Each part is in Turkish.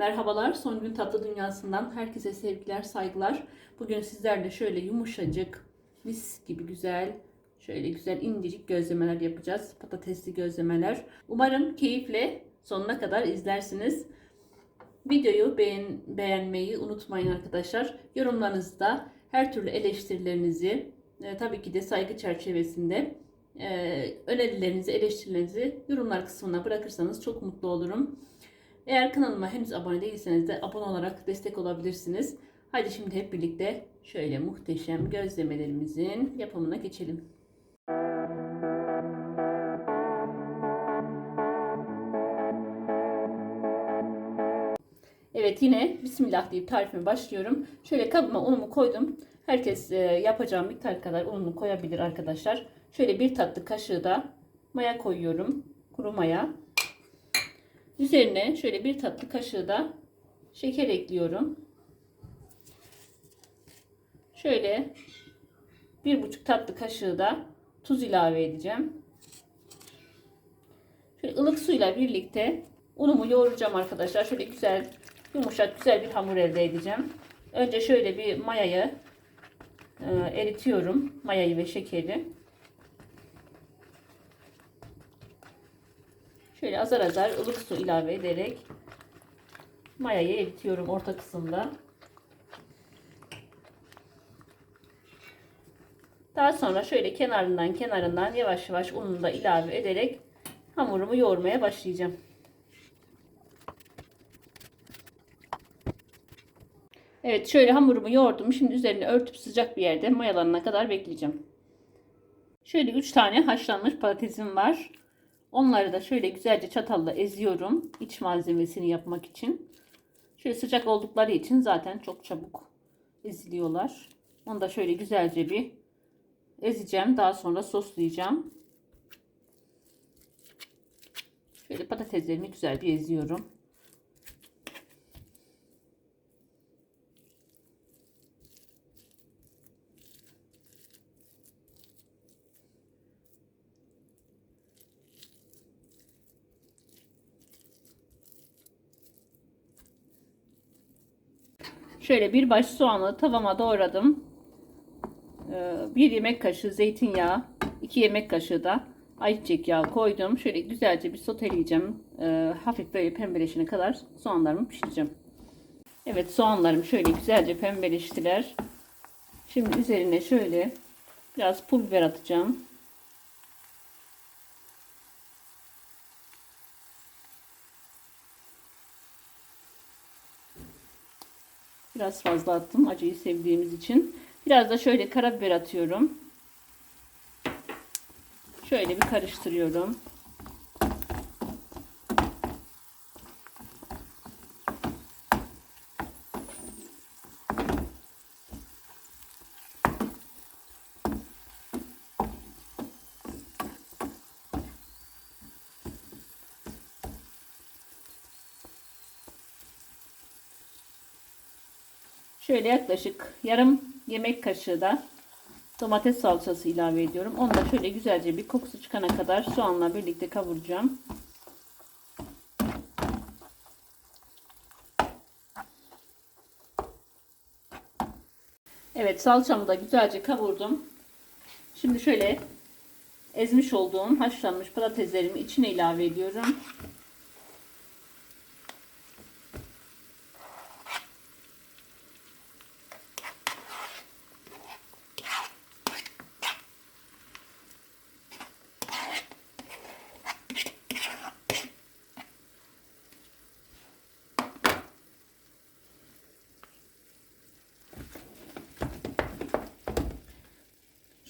Merhabalar, Son Gün Tatlı Dünyası'ndan herkese sevgiler, saygılar. Bugün sizlerle şöyle yumuşacık, mis gibi güzel, şöyle güzel incecik gözlemeler yapacağız. Patatesli gözlemeler. Umarım keyifle sonuna kadar izlersiniz. Videoyu beğen, beğenmeyi unutmayın arkadaşlar. Yorumlarınızda her türlü eleştirilerinizi, e, tabii ki de saygı çerçevesinde e, önerilerinizi, eleştirilerinizi yorumlar kısmına bırakırsanız çok mutlu olurum. Eğer kanalıma henüz abone değilseniz de abone olarak destek olabilirsiniz. Haydi şimdi hep birlikte şöyle muhteşem gözlemelerimizin yapımına geçelim. Evet yine Bismillah deyip tarifime başlıyorum. Şöyle kabıma unumu koydum. Herkes e, yapacağım miktar kadar ununu koyabilir arkadaşlar. Şöyle bir tatlı kaşığı da maya koyuyorum. Kuru maya. Üzerine şöyle bir tatlı kaşığı da şeker ekliyorum. Şöyle bir buçuk tatlı kaşığı da tuz ilave edeceğim. Şöyle ılık suyla birlikte unumu yoğuracağım arkadaşlar. Şöyle güzel yumuşak güzel bir hamur elde edeceğim. Önce şöyle bir mayayı e, eritiyorum. Mayayı ve şekeri. Şöyle azar azar ılık su ilave ederek mayayı eritiyorum orta kısımda. Daha sonra şöyle kenarından kenarından yavaş yavaş ununu da ilave ederek hamurumu yoğurmaya başlayacağım. Evet şöyle hamurumu yoğurdum. Şimdi üzerine örtüp sıcak bir yerde mayalanana kadar bekleyeceğim. Şöyle 3 tane haşlanmış patatesim var. Onları da şöyle güzelce çatalla eziyorum. iç malzemesini yapmak için. Şöyle sıcak oldukları için zaten çok çabuk eziliyorlar. Onu da şöyle güzelce bir ezeceğim. Daha sonra soslayacağım. Şöyle patateslerimi güzel bir eziyorum. Şöyle bir baş soğanı tavama doğradım. Ee, bir yemek kaşığı zeytinyağı, iki yemek kaşığı da ayçiçek yağı koydum. Şöyle güzelce bir soteleyeceğim. Ee, hafif böyle pembeleşene kadar soğanlarımı pişireceğim. Evet soğanlarım şöyle güzelce pembeleştiler. Şimdi üzerine şöyle biraz pul biber atacağım. Biraz fazla attım acıyı sevdiğimiz için. Biraz da şöyle karabiber atıyorum. Şöyle bir karıştırıyorum. Şöyle yaklaşık yarım yemek kaşığı da domates salçası ilave ediyorum. Onu da şöyle güzelce bir kokusu çıkana kadar soğanla birlikte kavuracağım. Evet salçamı da güzelce kavurdum. Şimdi şöyle ezmiş olduğum haşlanmış patateslerimi içine ilave ediyorum.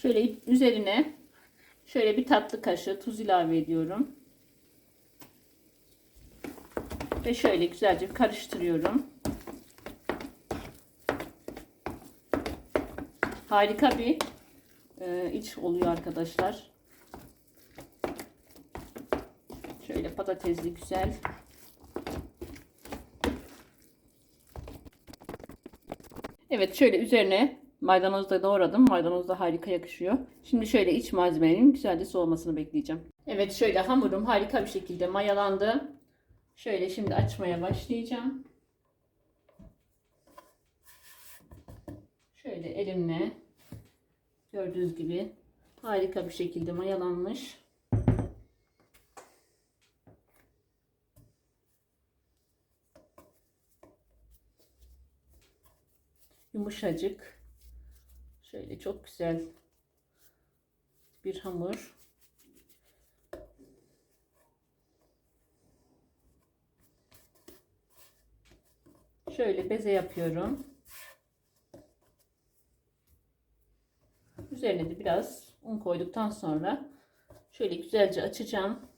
Şöyle üzerine şöyle bir tatlı kaşığı tuz ilave ediyorum. Ve şöyle güzelce karıştırıyorum. Harika bir e, iç oluyor arkadaşlar. Şöyle patatesli güzel. Evet şöyle üzerine Maydanozu da doğradım. Maydanoz da harika yakışıyor. Şimdi şöyle iç malzemenin güzelce soğumasını bekleyeceğim. Evet şöyle hamurum harika bir şekilde mayalandı. Şöyle şimdi açmaya başlayacağım. Şöyle elimle gördüğünüz gibi harika bir şekilde mayalanmış. Yumuşacık. Şöyle çok güzel bir hamur. Şöyle beze yapıyorum. Üzerine de biraz un koyduktan sonra şöyle güzelce açacağım.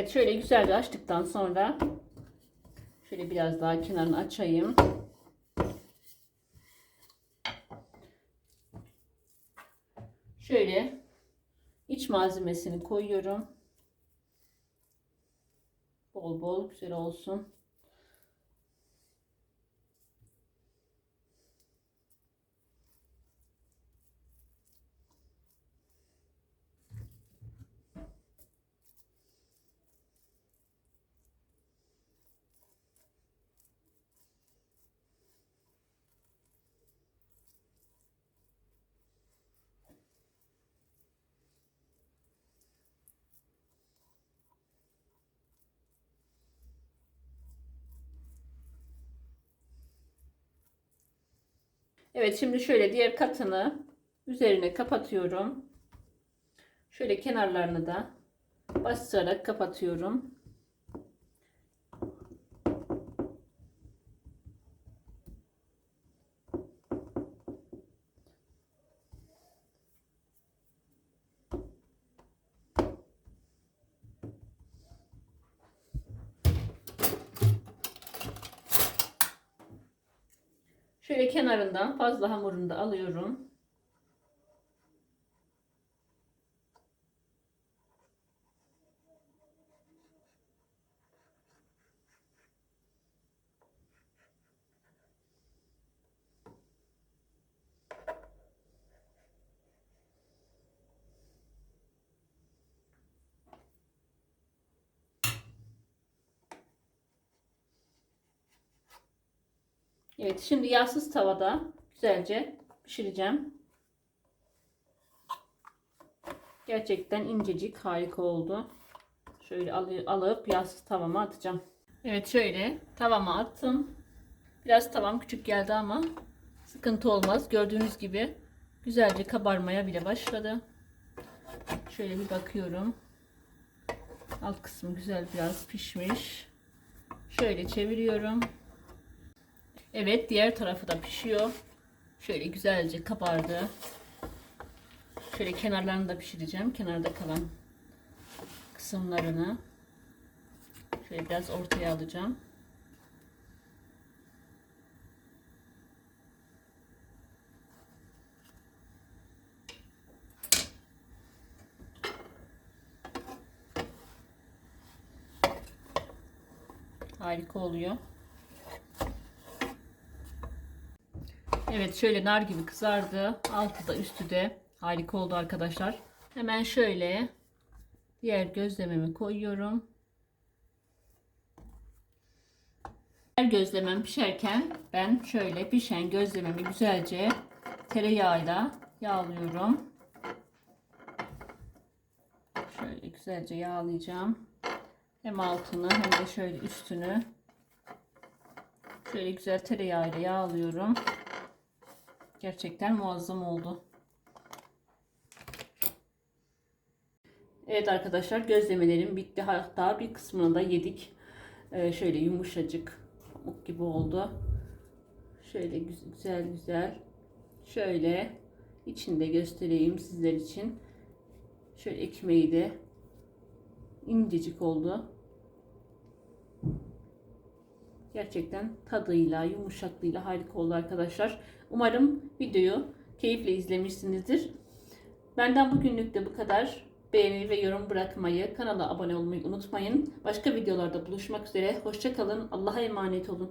Evet şöyle güzelce açtıktan sonra şöyle biraz daha kenarını açayım. Şöyle iç malzemesini koyuyorum. Bol bol güzel olsun. Evet şimdi şöyle diğer katını üzerine kapatıyorum. Şöyle kenarlarını da bastırarak kapatıyorum. Şöyle kenarından fazla hamurunu da alıyorum. Evet şimdi yağsız tavada güzelce pişireceğim. Gerçekten incecik harika oldu. Şöyle alı- alıp yağsız tavama atacağım. Evet şöyle tavama attım. Biraz tavam küçük geldi ama sıkıntı olmaz. Gördüğünüz gibi güzelce kabarmaya bile başladı. Şöyle bir bakıyorum. Alt kısmı güzel biraz pişmiş. Şöyle çeviriyorum. Evet diğer tarafı da pişiyor. Şöyle güzelce kabardı. Şöyle kenarlarını da pişireceğim. Kenarda kalan kısımlarını. Şöyle biraz ortaya alacağım. Harika oluyor. Evet şöyle nar gibi kızardı. Altı da üstü de harika oldu arkadaşlar. Hemen şöyle diğer gözlememi koyuyorum. Diğer gözlemem pişerken ben şöyle pişen gözlememi güzelce tereyağıyla yağlıyorum. Şöyle güzelce yağlayacağım. Hem altını hem de şöyle üstünü. Şöyle güzel tereyağıyla yağlıyorum. Gerçekten muazzam oldu. Evet arkadaşlar gözlemelerim bitti. Hatta bir kısmını da yedik. Ee, şöyle yumuşacık pamuk gibi oldu. Şöyle güzel güzel. Şöyle içinde göstereyim sizler için. Şöyle ekmeği de incecik oldu. Gerçekten tadıyla, yumuşaklığıyla harika oldu arkadaşlar. Umarım videoyu keyifle izlemişsinizdir. Benden bugünlük de bu kadar. beğeni ve yorum bırakmayı, kanala abone olmayı unutmayın. Başka videolarda buluşmak üzere. Hoşçakalın. Allah'a emanet olun.